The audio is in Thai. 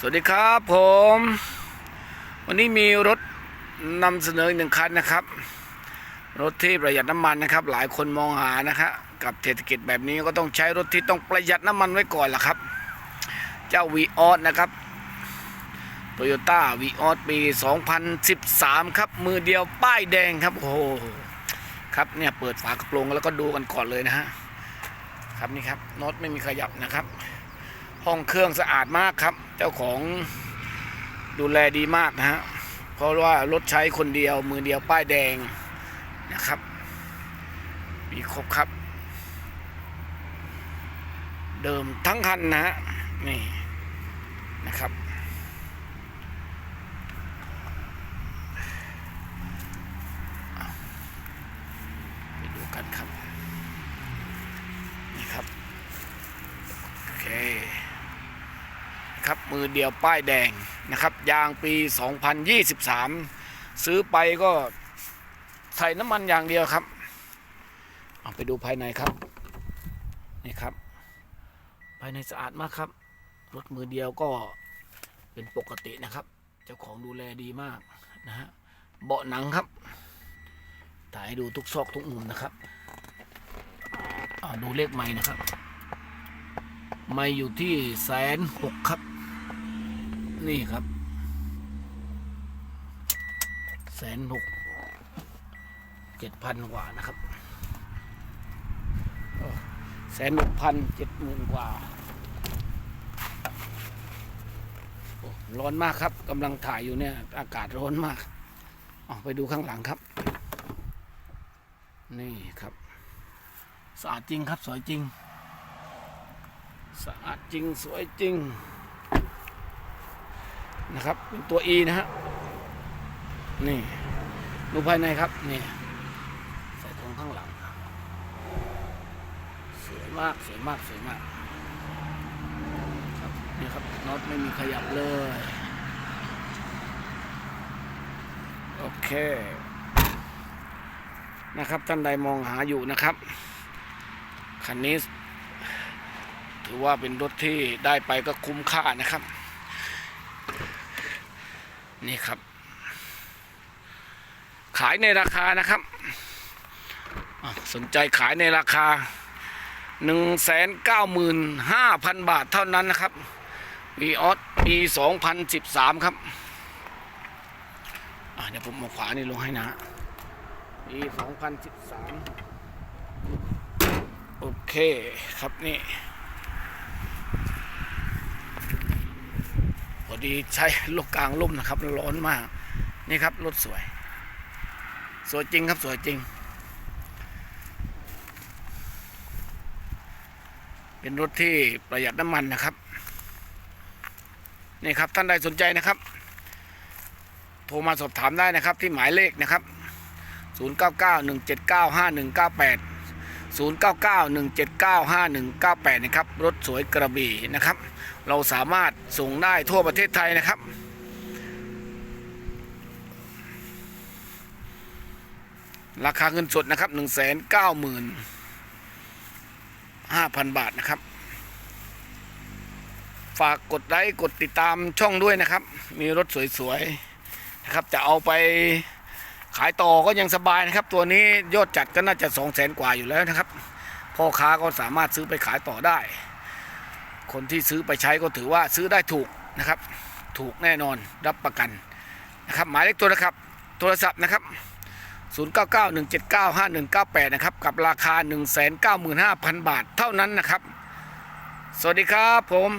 สวัสดีครับผม วันนี้มีรถนำเสนอหนึ่งคันนะครับ รถที่ประหยัดน้ำมันนะครับ หลายคนมองหานะครับกับเศรษฐกิจแบบนี้ก็ต้องใช้รถที่ต้องประหยัดน้ำมันไว้ก่อนล่ะครับ เจ้าวีออสนะครับโตโยต้าวีออสปี 2013 ครับ มือเดียวป้ายแดงครับ โอ้โหครับเนี่ยเปิดฝากระโปรงแล้วก็ดูกันก่อนเลยนะฮะครับนี่ครับน็อตไม่มีขยับนะครับ ห้องเครื่องสะอาดมากครับ เจ้าของดูแลดีมากนะฮะเพราะว่ารถใช้คนเดียวมือเดียวป้ายแดงนะครับ มีครบครับ เดิมทั้งคันนะฮะนี่นะครับ ไปดูกันครับ นี่ครับ โอเค ครับมือเดียวป้ายแดงนะครับยางปี 2023 ซื้อไปก็ใส่น้ำมันอย่างเดียวครับเอาไปดูภายในครับนี่ครับ ภายในสะอาดมากครับ รถมือเดียวก็เป็นปกตินะครับ เจ้าของดูแลดีมากนะฮะเบาะหนังครับถ่ายให้ดูทุกซอกทุกมุมนะครับอ่าดูเลขไม้นะครับ ไม่อยู่ที่แสนหกครับ นี่ครับแสนหกเจ็ดพันกว่านะครับแสนหกพันเจ็ดหมื่นกว่าร้อนมากครับกำลังถ่ายอยู่เนี่ย อากาศร้อนมากออกไปดูข้างหลังครับ นี่ครับสะอาดจริงครับสวยจริงสะอาดจริงสวยจริง นะครับเป็นตัว E นะฮะนี่ดูภายในครับนี่ใส่ตรงข้างหลังสวยมากสวยมากสวยมากครับนี่ครับน็อตไม่มีขยับเลยโอเคนะครับท่านใดมองหาอยู่นะครับคันนี้ถือว่าเป็นรถที่ได้ไปก็คุ้มค่านะครับ นี่ครับ ขายในราคานะครับ สนใจขายในราคา 1 9 5 0 0 0 บาทเท่านั้นนะครับวีออสปี 2013 ครับเดี๋ยวผมเอาขวานี่ลงให้นะฮะปี 2013 โอเคครับนี่ อดีใช้ลูกกลางร่มนะครับ ร้อนมาก นี่ครับรถสวย สวยจริงครับสวยจริง เป็นรถที่ประหยัดน้ำมันนะครับ นี่ครับท่านใดสนใจนะครับ โทรมาสอบถามได้นะครับที่หมายเลขนะครับ 0991795198 0991795198 นะครับ รถสวยกระบี่นะครับ เราสามารถส่งได้ทั่วประเทศไทยนะครับ ราคาเงินสดนะครับ 1 9 5 0 0 0 บาทนะครับ ฝากกดไลค์กดติดตามช่องด้วยนะครับ มีรถสวยๆนะครับ จะเอาไป ขายต่อก็ยังสบายนะครับ ตัวนี้ยอดจัดก็น่าจะ2 0 0 0 0 0กว่าอยู่แล้วนะครับพ่อค้าก็สามารถซื้อไปขายต่อได้ คนที่ซื้อไปใช้ก็ถือว่าซื้อได้ถูกนะครับ ถูกแน่นอนรับประกันนะครับหมายเลขตัวนะครับ โทรศัพท์นะครับ 0991795198 นะครับ กับราคา 195,000 บาทเท่านั้นนะครับ สวัสดีครับผม